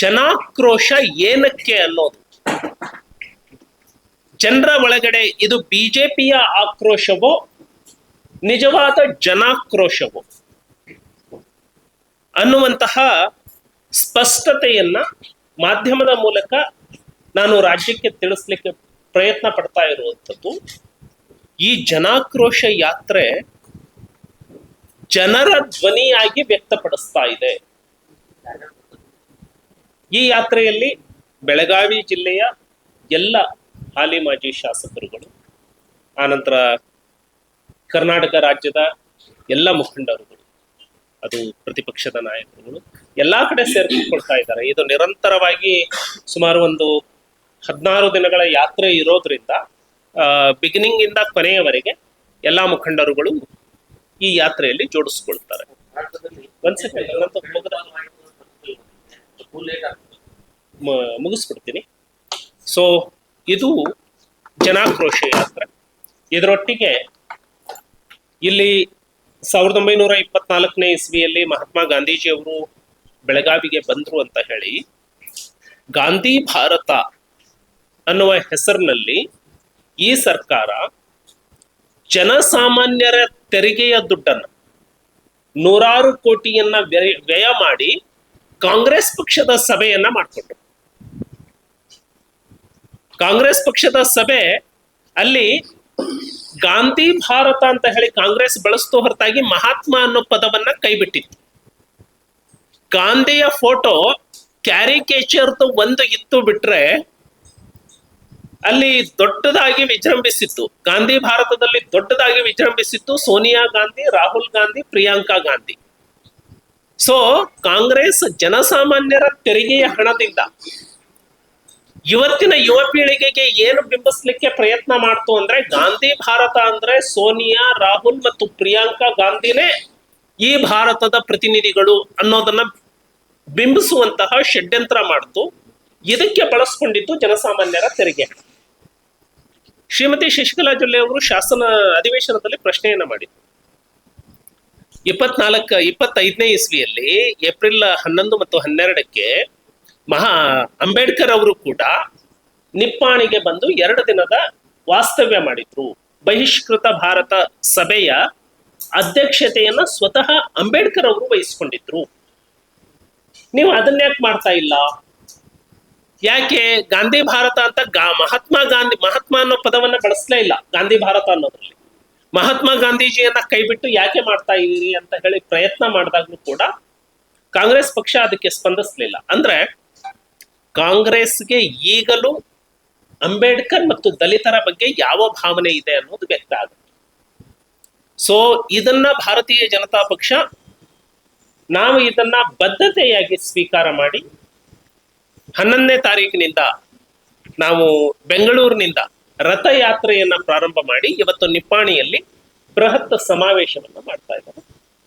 ಜನಾಕ್ರೋಶ ಏನಕ್ಕೆ ಅನ್ನೋದು? ಜನರ ಒಳಗಡೆ ಇದು ಬಿಜೆಪಿಯ ಆಕ್ರೋಶವೋ, ನಿಜವಾದ ಜನಾಕ್ರೋಶವೋ? ಅನ್ನುವಂತಹ ಸ್ಪಷ್ಟತೆಯನ್ನ ಮಾಧ್ಯಮದ ಮೂಲಕ ನಾನು ರಾಜ್ಯಕ್ಕೆ ತಿಳಿಸ್ಲಿಕ್ಕೆ ಪ್ರಯತ್ನ ಪಡ್ತಾ ಇರುವಂಥದ್ದು, ಈ ಜನಾಕ್ರೋಶ ಯಾತ್ರೆ ಜನರ ಧ್ವನಿಯಾಗಿ ವ್ಯಕ್ತಪಡಿಸ್ತಾ ಇದೆ. ಈ ಯಾತ್ರೆಯಲ್ಲಿ ಬೆಳಗಾವಿ ಜಿಲ್ಲೆಯ ಎಲ್ಲ ಹಾಲಿ ಮಾಜಿ ಶಾಸಕರುಗಳು, ಆನಂತರ ಕರ್ನಾಟಕ ರಾಜ್ಯದ ಎಲ್ಲ ಮುಖಂಡರುಗಳು, ಅದು ಪ್ರತಿಪಕ್ಷದ ನಾಯಕರುಗಳು, ಎಲ್ಲಾ ಕಡೆ ಸೇರ್ಕೊಳ್ತಾ ಇದ್ದಾರೆ. ಇದು ನಿರಂತರವಾಗಿ ಸುಮಾರು ಒಂದು ಹದಿನಾರು ದಿನಗಳ ಯಾತ್ರೆ ಇರೋದ್ರಿಂದ ಬಿಗಿನಿಂಗ್ ಇಂದ ಕೊನೆಯವರೆಗೆ ಎಲ್ಲಾ ಮುಖಂಡರುಗಳು ಈ ಯಾತ್ರೆಯಲ್ಲಿ ಜೋಡಿಸ್ಕೊಳ್ತಾರೆ. ಒಂದ್ ಮುಗಿಸ್ಬಿಡ್ತೀನಿ. ಸೊ ಇದು ಜನಾಕ್ರೋಶ ಯಾತ್ರೆ. ಇದರೊಟ್ಟಿಗೆ ಇಲ್ಲಿ ಸಾವಿರದ ಒಂಬೈನೂರ ಇಪ್ಪತ್ನಾಲ್ಕನೇ ಇಸ್ವಿಯಲ್ಲಿ ಮಹಾತ್ಮ ಗಾಂಧೀಜಿಯವರು ಬೆಳಗಾವಿಗೆ ಬಂದರು ಅಂತ ಹೇಳಿ, ಗಾಂಧಿ ಭಾರತ ಅನ್ನುವ ಹೆಸರಿನಲ್ಲಿ ಈ ಸರ್ಕಾರ ಜನಸಾಮಾನ್ಯರ ತೆರಿಗೆಯ ದುಡ್ಡನ್ನು ನೂರಾರು ಕೋಟಿಯನ್ನ ವ್ಯಯ ವ್ಯಯ ಮಾಡಿ ಕಾಂಗ್ರೆಸ್ ಪಕ್ಷದ ಸಭೆಯನ್ನ ಮಾಡಿಕೊಂಡ್ರು. ಕಾಂಗ್ರೆಸ್ ಪಕ್ಷದ ಸಭೆ ಅಲ್ಲಿ ಗಾಂಧಿ ಭಾರತ ಅಂತ ಹೇಳಿ ಕಾಂಗ್ರೆಸ್ ಬಳಸ್ತೋ ಹೊರತಾಗಿ ಮಹಾತ್ಮ ಅನ್ನೋ ಪದವನ್ನ ಕೈಬಿಟ್ಟಿತ್ತು. ಗಾಂಧಿಯ ಫೋಟೋ ಕ್ಯಾರಿಕೇಚರ್ದು ಒಂದು ಇತ್ತು ಬಿಟ್ರೆ ಅಲ್ಲಿ ದೊಡ್ಡದಾಗಿ ವಿಜೃಂಭಿಸಿತ್ತು. ಗಾಂಧಿ ಭಾರತದಲ್ಲಿ ದೊಡ್ಡದಾಗಿ ವಿಜೃಂಭಿಸಿತ್ತು ಸೋನಿಯಾ ಗಾಂಧಿ, ರಾಹುಲ್ ಗಾಂಧಿ, ಪ್ರಿಯಾಂಕಾ ಗಾಂಧಿ. ಸೊ ಕಾಂಗ್ರೆಸ್ ಜನಸಾಮಾನ್ಯರ ತೆರಿಗೆಯ ಹಣದಿಂದ ಇವತ್ತಿನ ಯುವ ಪೀಳಿಗೆಗೆ ಏನು ಬಿಂಬಿಸ್ಲಿಕ್ಕೆ ಪ್ರಯತ್ನ ಮಾಡ್ತು ಅಂದ್ರೆ ಗಾಂಧಿ ಭಾರತ ಅಂದ್ರೆ ಸೋನಿಯಾ, ರಾಹುಲ್ ಮತ್ತು ಪ್ರಿಯಾಂಕಾ ಗಾಂಧಿನೇ ಈ ಭಾರತದ ಪ್ರತಿನಿಧಿಗಳು ಅನ್ನೋದನ್ನ ಬಿಂಬಿಸುವಂತಹ ಷಡ್ಯಂತ್ರ ಮಾಡ್ತು. ಇದಕ್ಕೆ ಬಳಸ್ಕೊಂಡಿದ್ದು ಜನಸಾಮಾನ್ಯರ ತೆರಿಗೆ. ಶ್ರೀಮತಿ ಶಶಿಕಲಾ ಜೊಲ್ಲೆ ಅವರು ಶಾಸನ ಅಧಿವೇಶನದಲ್ಲಿ ಪ್ರಶ್ನೆಯನ್ನ ಮಾಡಿದ್ರು. ಇಪ್ಪತ್ನಾಲ್ಕ, ಇಪ್ಪತ್ತೈದನೇ ಇಸ್ವಿಯಲ್ಲಿ ಏಪ್ರಿಲ್ ಹನ್ನೊಂದು ಮತ್ತು ಹನ್ನೆರಡಕ್ಕೆ ಮಹಾ ಅಂಬೇಡ್ಕರ್ ಅವರು ಕೂಡ ನಿಪ್ಪಾಣಿಗೆ ಬಂದು ಎರಡು ದಿನದ ವಾಸ್ತವ್ಯ ಮಾಡಿದ್ರು. ಬಹಿಷ್ಕೃತ ಭಾರತ ಸಭೆಯ ಅಧ್ಯಕ್ಷತೆಯನ್ನ ಸ್ವತಃ ಅಂಬೇಡ್ಕರ್ ಅವರು ವಹಿಸ್ಕೊಂಡಿದ್ರು. ನೀವು ಅದನ್ನ ಯಾಕೆ ಮಾಡ್ತಾ ಇಲ್ಲ? ಯಾಕೆ ಗಾಂಧಿ ಭಾರತ ಅಂತ ಗಾ ಮಹಾತ್ಮ ಗಾಂಧಿ, ಮಹಾತ್ಮ ಅನ್ನೋ ಪದವನ್ನ ಬಳಸಲೇ ಇಲ್ಲ ಗಾಂಧಿ ಭಾರತ ಅನ್ನೋದ್ರಲ್ಲಿ. ಮಹಾತ್ಮ ಗಾಂಧೀಜಿಯನ್ನ ಕೈಬಿಟ್ಟು ಯಾಕೆ ಮಾಡ್ತಾ ಇದೀರಿ ಅಂತ ಹೇಳಿ ಪ್ರಯತ್ನ ಮಾಡಿದಾಗ್ಲೂ ಕೂಡ ಕಾಂಗ್ರೆಸ್ ಪಕ್ಷ ಅದಕ್ಕೆ ಸ್ಪಂದಿಸಲಿಲ್ಲ. ಅಂದ್ರೆ ಕಾಂಗ್ರೆಸ್ಗೆ ಈಗಲೂ ಅಂಬೇಡ್ಕರ್ ಮತ್ತು ದಲಿತರ ಬಗ್ಗೆ ಯಾವ ಭಾವನೆ ಇದೆ ಅನ್ನೋದು ವ್ಯಕ್ತ ಆಗುತ್ತೆ. ಸೊ ಇದನ್ನ ಭಾರತೀಯ ಜನತಾ ಪಕ್ಷ ನಾವು ಇದನ್ನ ಬದ್ಧತೆಯಾಗಿ ಸ್ವೀಕಾರ ಮಾಡಿ ಹನ್ನೊಂದನೇ ತಾರೀಕಿನಿಂದ ನಾವು ಬೆಂಗಳೂರಿನಿಂದ ರಥಯಾತ್ರೆಯನ್ನ ಪ್ರಾರಂಭ ಮಾಡಿ ಇವತ್ತು ನಿಪ್ಪಾಣಿಯಲ್ಲಿ ಬೃಹತ್ ಸಮಾವೇಶವನ್ನು ಮಾಡ್ತಾ ಇದ್ದಾರೆ.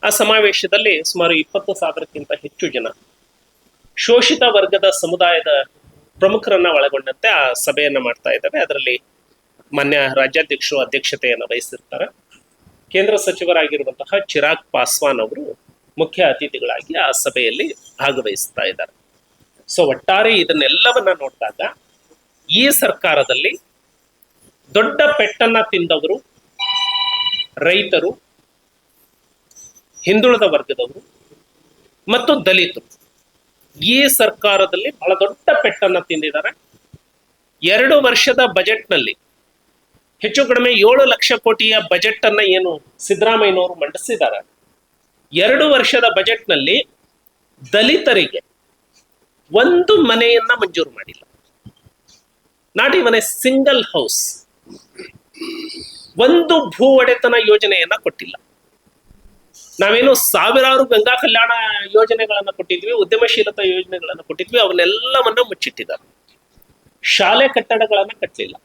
ಆ ಸಮಾವೇಶದಲ್ಲಿ ಸುಮಾರು ಇಪ್ಪತ್ತು ಸಾವಿರಕ್ಕಿಂತ ಹೆಚ್ಚು ಜನ ಶೋಷಿತ ವರ್ಗದ ಸಮುದಾಯದ ಪ್ರಮುಖರನ್ನ ಒಳಗೊಂಡಂತೆ ಆ ಸಭೆಯನ್ನ ಮಾಡ್ತಾ ಇದ್ದಾವೆ. ಅದರಲ್ಲಿ ಮಾನ್ಯ ರಾಜ್ಯಾಧ್ಯಕ್ಷರು ಅಧ್ಯಕ್ಷತೆಯನ್ನು ವಹಿಸಿರ್ತಾರೆ. ಕೇಂದ್ರ ಸಚಿವರಾಗಿರುವಂತಹ ಚಿರಾಗ್ ಪಾಸ್ವಾನ್ ಅವರು ಮುಖ್ಯ ಅತಿಥಿಗಳಾಗಿ ಆ ಸಭೆಯಲ್ಲಿ ಭಾಗವಹಿಸ್ತಾ ಇದ್ದಾರೆ. ಸೊ ಒಟ್ಟಾರೆ ಇದನ್ನೆಲ್ಲವನ್ನ ನೋಡಿದಾಗ ಈ ಸರ್ಕಾರದಲ್ಲಿ ದೊಡ್ಡ ಪೆಟ್ಟನ್ನ ತಿಂದವರು, ರೈತರು, ಹಿಂದುಳಿದ ವರ್ಗದವರು ಮತ್ತು ದಲಿತರು ಈ ಸರ್ಕಾರದಲ್ಲಿ ಬಹಳ ದೊಡ್ಡ ಪೆಟ್ಟನ್ನ ತಿಂದಿದ್ದಾರೆ. ಎರಡು ವರ್ಷದ ಬಜೆಟ್ನಲ್ಲಿ ಹೆಚ್ಚು ಕಡಿಮೆ ಏಳು ಲಕ್ಷ ಕೋಟಿಯ ಬಜೆಟ್ ಅನ್ನ ಏನು ಸಿದ್ದರಾಮಯ್ಯನವರು ಮಂಡಿಸಿದ್ದಾರೆ. ಎರಡು ವರ್ಷದ ಬಜೆಟ್ನಲ್ಲಿ ದಲಿತರಿಗೆ ಒಂದು ಮನೆಯನ್ನ ಮಂಜೂರು ಮಾಡಿಲ್ಲ. ನಾಟಿ ಮನೆ ಸಿಂಗಲ್ ಹೌಸ್. ಒಂದು ಭೂ ಒಡೆತನ ಯೋಜನೆಯನ್ನ ಕೊಟ್ಟಿಲ್ಲ. ನಾವೇನು ಸಾವಿರಾರು ಗಂಗಾ ಕಲ್ಯಾಣ ಯೋಜನೆಗಳನ್ನ ಕೊಟ್ಟಿದ್ವಿ, ಉದ್ಯಮಶೀಲತಾ ಯೋಜನೆಗಳನ್ನ ಕೊಟ್ಟಿದ್ವಿ ಅವನ್ನೆಲ್ಲವನ್ನ ಮುಚ್ಚಿಟ್ಟಿದ್ದಾರೆ. ಶಾಲೆ ಕಟ್ಟಡಗಳನ್ನ ಕಟ್ಟಲಿಲ್ಲ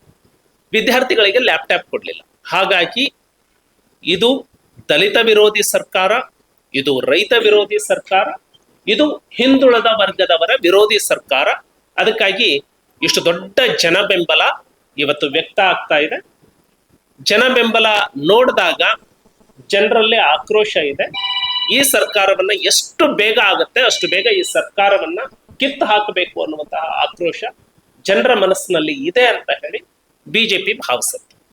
ವಿದ್ಯಾರ್ಥಿಗಳಿಗೆ ಲ್ಯಾಪ್ಟಾಪ್ ಕೊಡ್ಲಿಲ್ಲ. ಹಾಗಾಗಿ ಇದು ದಲಿತ ವಿರೋಧಿ ಸರ್ಕಾರ, ಇದು ರೈತ ವಿರೋಧಿ ಸರ್ಕಾರ, ಇದು ಹಿಂದುಳಿದ ವರ್ಗದವರ ವಿರೋಧಿ ಸರ್ಕಾರ. ಅದಕ್ಕಾಗಿ ಇಷ್ಟು ದೊಡ್ಡ ಜನ ಬೆಂಬಲ ಇವತ್ತು ವ್ಯಕ್ತ ಆಗ್ತಾ ಇದೆ. ಜನ ಬೆಂಬಲ ನೋಡಿದಾಗ ಜನರಲ್ಲಿ ಆಕ್ರೋಶ ಇದೆ. ಈ ಸರ್ಕಾರವನ್ನ ಎಷ್ಟು ಬೇಗ ಆಗುತ್ತೆ, ಅಷ್ಟು ಬೇಗ ಈ ಸರ್ಕಾರವನ್ನ ಕಿತ್ತು ಹಾಕಬೇಕು ಅನ್ನುವಂತಹ ಆಕ್ರೋಶ ಜನರ ಮನಸ್ಸಿನಲ್ಲಿ ಇದೆ ಅಂತ ಹೇಳಿ ಬಿಜೆಪಿ ಭಾವಿಸುತ್ತೆ.